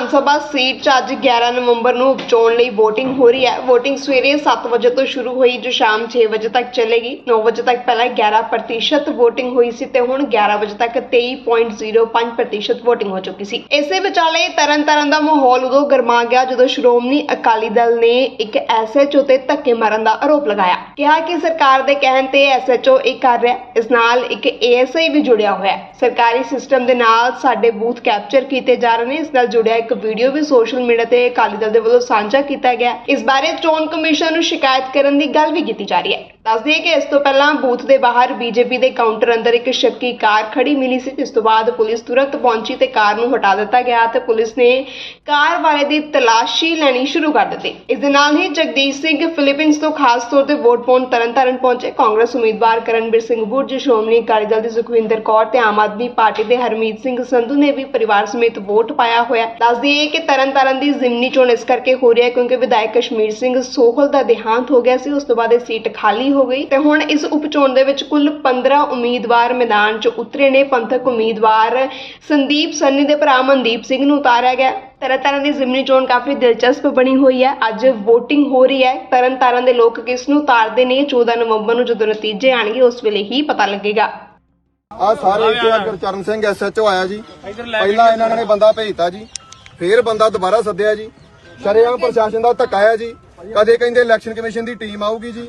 Vidhan Sabha seat 'ਚ ਅੱਜ 11 ਨਵੰਬਰ ਨੂੰ ਉਪਚੋਣ ਲਈ VOTING ਹੋ ਰਹੀ ਹੈ। VOTING ਸਵੇਰੇ 7 ਵਜੇ ਤੋਂ ਸ਼ੁਰੂ ਹੋਈ, ਜੋ ਸ਼ਾਮ 6 ਵਜੇ ਤੱਕ ਚੱਲੇਗੀ। 9 ਵਜੇ ਤੱਕ ਪਹਿਲਾਂ 11% VOTING ਹੋਈ ਸੀ ਤੇ ਹੁਣ 11 ਵਜੇ ਤੱਕ 23.05% VOTING ਹੋ ਚੁੱਕੀ ਸੀ। ਇਸੇ ਵਿਚਾਲੇ ਤਰਨਤਾਰਨ ਦਾ ਮਾਹੌਲ ਉਦੋਂ ਗਰਮਾ ਗਿਆ ਜਦੋਂ ਸ਼੍ਰੋਮਣੀ ਅਕਾਲੀ ਦਲ ਨੇ ਇੱਕ ਐਸਐਚਓ ਤੇ ਧੱਕੇ ਮਾਰਨ ਦਾ ਆਰੋਪ ਲਗਾਇਆ। ਕਿਹਾ ਕਿ ਸਰਕਾਰ ਦੇ ਕਹਿਣ ਤੇ ਐਸਐਚਓ ਇਹ ਕਰ ਰਿਹਾ ਇਸ ਨਾਲ ਇੱਕ ਏਐਸਆਈ ਵੀ ਜੁੜਿਆ ਹੋਇਆ ਹੈ। ਸਰਕਾਰੀ ਸਿਸਟਮ ਦੇ ਨਾਲ ਸਾਡੇ ਬੂਥ ਕੈਪਚਰ ਕੀਤੇ ਜਾ ਰਹੇ ਨੇ। ਇਸ ਨਾਲ ਜੁੜਿਆ ਇੱਕ ਵੀਡੀਓ ਵੀ ਸੋਸ਼ਲ ਮੀਡੀਆ ਤੇ ਅਕਾਲੀ ਦਲ ਦੇ ਵੱਲੋਂ ਸਾਂਝਾ ਕੀਤਾ ਗਿਆ ਇਸ ਬਾਰੇ ਚੋਣ ਕਮਿਸ਼ਨ ਨੂੰ ਸ਼ਿਕਾਇਤ ਕਰਨ ਦੀ ਗੱਲ ਵੀ ਕੀਤੀ ਜਾ ਰਹੀ ਹੈ। ਦੱਸ ਦਈਏ ਕਿ ਇਸ ਤੋਂ ਪਹਿਲਾਂ ਬੂਥ ਦੇ ਬਾਹਰ ਬੀਜੇਪੀ ਦੇ ਕਾਊਂਟਰ ਅੰਦਰ ਇੱਕ ਸ਼ੱਕੀ ਕਾਰ ਖੜੀ ਮਿਲੀ ਸੀ, ਜਿਸ ਤੋਂ ਬਾਅਦ ਪੁਲਿਸ ਤੁਰੰਤ ਪਹੁੰਚੀ ਤੇ ਕਾਰ ਨੂੰ ਹਟਾ ਦਿੱਤਾ ਗਿਆ ਤੇ ਪੁਲਿਸ ਨੇ ਕਾਰ ਵਾਲੇ ਦੀ ਤਲਾਸ਼ੀ ਲੈਣੀ ਸ਼ੁਰੂ ਕਰ ਦਿੱਤੀ। ਇਸ ਦੇ ਨਾਲ ਹੀ ਜਗਦੀਸ਼ ਸਿੰਘ ਫਿਲੀਪੀਨਸ ਤੋਂ ਖਾਸ ਤੌਰ ਤੇ ਵੋਟ ਪਾਉਣ ਤਰਨਤਾਰਨ ਪਹੁੰਚੇ। ਕਾਂਗਰਸ ਉਮੀਦਵਾਰ ਕਰਨਵੀਰ ਸਿੰਘ ਬੁਰਜ, ਸ਼੍ਰੋਮਣੀ ਅਕਾਲੀ ਦਲ ਦੇ ਸੁਖਵਿੰਦਰ ਕੌਰ ਤੇ ਆਮ ਆਦਮੀ ਪਾਰਟੀ ਦੇ ਹਰਮੀਤ ਸਿੰਘ ਸੰਧੂ ਨੇ ਵੀ ਪਰਿਵਾਰ ਸਮੇਤ ਵੋਟ ਪਾਇਆ ਹੋਇਆ ਹੈ। ਦੱਸ ਦਈਏ ਕਿ ਤਰਨਤਾਰਨ ਦੀ ਜ਼ਿਮਨੀ ਚੋਣ ਇਸ ਕਰਕੇ ਹੋ ਰਹੀ ਹੈ ਕਿਉਂਕਿ ਵਿਧਾਇਕ ਕਸ਼ਮੀਰ ਸਿੰਘ ਸੋਹਲ ਦਾ ਦੇਹਾਂਤ ਹੋ ਗਿਆ ਸੀ। ਉਸ ਤੋਂ ਬਾਅਦ ਇਹ ਸੀਟ ਖਾਲੀ ਹੋ ਗਈ। ਤੇ ਹੁਣ ਇਸ ਉਪਚੋਣ ਦੇ ਵਿੱਚ ਕੁੱਲ 15 ਉਮੀਦਵਾਰ ਮੈਦਾਨ 'ਚ ਉਤਰੇ ਨੇ। ਪੰਥਕ ਉਮੀਦਵਾਰ ਸੰਦੀਪ ਸੰਨੀ ਦੇ ਭਰਾ ਮਨਦੀਪ ਸਿੰਘ ਨੂੰ ਉਤਾਰਿਆ ਗਿਆ। ਤਰਨਤਾਰਨ ਦੀ ਜ਼ਿਮਨੀ ਚੋਣ ਕਾਫੀ ਦਿਲਚਸਪ ਬਣੀ ਹੋਈ ਹੈ। ਅੱਜ VOTING ਹੋ ਰਹੀ ਹੈ। ਤਰਨਤਾਰਨ ਦੇ ਲੋਕ ਕਿਸ ਨੂੰ ਉਤਾਰਦੇ ਨੇ? 14 ਨਵੰਬਰ ਨੂੰ ਜਦੋਂ ਨਤੀਜੇ ਆਣਗੇ ਉਸ ਵੇਲੇ ਹੀ ਪਤਾ ਲੱਗੇਗਾ। ਆ ਸਾਰੇ ਇੱਥੇ ਗੁਰਚਰਨ ਸਿੰਘ ਐਸਐਚਓ ਆਇਆ ਜੀ। ਪਹਿਲਾਂ ਇਹਨਾਂ ਨੇ ਬੰਦਾ ਭੇਜਤਾ ਜੀ। ਫੇਰ ਬੰਦਾ ਦੁਬਾਰਾ ਸੱਦਿਆ ਜੀ। ਸ਼ਰੇਆਮ ਪ੍ਰਸ਼ਾਸਨ ਦਾ ਧੱਕਾ ਆ ਜੀ। ਕਦੇ ਕਹਿੰਦੇ ਇਲੈਕਸ਼ਨ ਕਮਿਸ਼ਨ ਦੀ ਟੀਮ ਆਊਗੀ ਜੀ।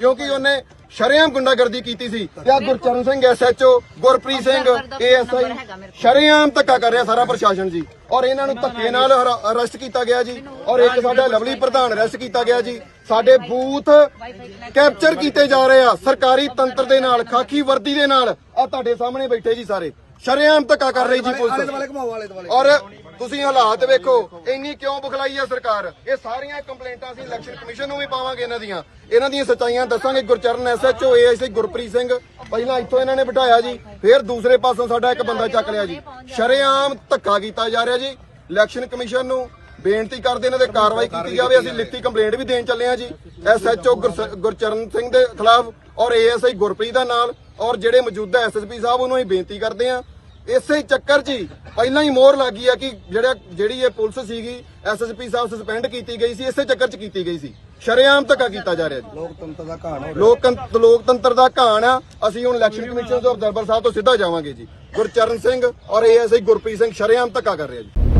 ਕਿਉਂਕਿ ਉਹਨੇ ਸ਼ਰੇਆਮ ਗੁੰਡਾਗਰਦੀ ਕੀਤੀ ਸੀ। ਤੇ ਆ ਗੁਰਚਰਨ ਸਿੰਘ ਐਸਐਚਓ ਗੁਰਪ੍ਰੀਤ ਸਿੰਘ ਏਐਸਆਈ ਸ਼ਰੇਆਮ ਧੱਕਾ ਕਰ ਰਿਹਾ ਸਾਰਾ ਪ੍ਰਸ਼ਾਸਨ ਜੀ। ਔਰ ਇਹਨਾਂ ਨੂੰ ਧੱਕੇ ਨਾਲ ਅਰੈਸਟ ਕੀਤਾ ਗਿਆ ਜੀ। ਔਰ ਇੱਕ ਸਾਡਾ ਲਵਲੀ ਪ੍ਰਧਾਨ ਅਰੈਸਟ ਕੀਤਾ ਗਿਆ ਜੀ। ਸਾਡੇ ਬੂਥ ਕੈਪਚਰ ਕੀਤੇ ਜਾ ਰਹੇ ਆ। ਸਰਕਾਰੀ ਤੰਤਰ ਦੇ ਨਾਲ ਖਾਕੀ ਵਰਦੀ ਦੇ ਨਾਲ। ਆ ਤੁਹਾਡੇ ਸਾਹਮਣੇ ਬੈਠੇ ਜੀ ਸਾਰੇ। ਸ਼ਰੇਆਮ ਧੱਕਾ ਕਰ ਰਹੀ ਜੀ ਪੁਲਿਸ। ਔਰ ਤੁਸੀਂ ਹਾਲਾਤ ਵੇਖੋ, ਇੰਨੀ ਕਿਉਂ ਬੁਖਲਾਈ ਆ ਸਰਕਾਰ? ਇਹ ਸਾਰੀਆਂ ਕੰਪਲੇਂਟਾਂ ਅਸੀਂ ਇਲੈਕਸ਼ਨ ਕਮਿਸ਼ਨ ਨੂੰ ਵੀ ਪਾਵਾਂਗੇ ਇਹਨਾਂ ਦੀਆਂ। ਇਹਨਾਂ ਦੀਆਂ ਸੱਚਾਈਆਂ ਦੱਸਾਂਗੇ। ਗੁਰਚਰਨ ਐਸਐਚਓ ਏਐਸਆਈ ਗੁਰਪ੍ਰੀਤ ਸਿੰਘ, ਪਹਿਲਾਂ ਇੱਥੋਂ ਇਹਨਾਂ ਨੇ ਬਿਠਾਇਆ ਜੀ, ਫਿਰ ਦੂਸਰੇ ਪਾਸੋਂ ਸਾਡਾ ਇੱਕ ਬੰਦਾ ਚੱਕ ਲਿਆ ਜੀ। ਸ਼ਰੇਆਮ ਧੱਕਾ ਕੀਤਾ ਜਾ ਰਿਹਾ ਜੀ। ਇਲੈਕਸ਼ਨ ਕਮਿਸ਼ਨ ਨੂੰ ਬੇਨਤੀ ਕਰਦੇ ਇਹਨਾਂ ਤੇ ਕਾਰਵਾਈ ਕੀਤੀ ਜਾਵੇ। ਅਸੀਂ ਲਿਖਤੀ ਕੰਪਲੇਂਟ ਵੀ ਦੇਣ ਚੱਲੇ ਆ ਜੀ। ਐਸਐਚਓ ਗੁਰਚਰਨ ਸਿੰਘ ਦੇ ਖਿਲਾਫ ਔਰ ਏਐਸਆਈ ਗੁਰਪ੍ਰੀਤ ਦਾ ਨਾਲ ਔਰ ਜਿਹੜੇ ਮੌਜੂਦਾ ਐਸਐਸਪੀ ਸਾਹਿਬ, ਉਹਨੂੰ ਅਸੀਂ ਬੇਨਤੀ ਕਰਦੇ ਆ ਇਸੇ ਚੱਕਰ 'ਚ ਪਹਿਲਾਂ ਹੀ ਮੋਹਰ ਲੱਗੀ ਆ ਕਿ ਜਿਹੜਾ ਜਿਹੜੀ ਇਹ ਪੁਲਿਸ ਸੀਗੀ ਐਸਐਸਪੀ ਸਾਹਿਬ ਸਸਪੈਂਡ ਕੀਤੀ ਗਈ ਸੀ ਇਸੇ ਚੱਕਰ 'ਚ ਕੀਤੀ ਗਈ ਸੀ। ਸ਼ਰੇਆਮ ਧੱਕਾ ਕੀਤਾ ਜਾ ਰਿਹਾ ਜੀ। ਲੋਕਤੰਤਰ ਦਾ ਘਾਣ ਹੋ ਲੋਕਤੰਤਰ ਲੋਕਤੰਤਰ ਦਾ ਘਾਣ ਆ। ਅਸੀਂ ਹੁਣ ਇਲੈਕਸ਼ਨ ਕਮਿਸ਼ਨ ਤੋਂ ਦਰਬਾਰ ਸਾਹਿਬ ਤੋਂ ਸਿੱਧਾ ਜਾਵਾਂਗੇ ਜੀ। ਗੁਰਚਰਨ ਸਿੰਘ ਔਰ ਏਐਸਆਈ ਗੁਰਪ੍ਰੀਤ ਸਿੰਘ ਸ਼ਰੇਆਮ ਧੱਕਾ ਕਰ ਰਿਹਾ ਜੀ।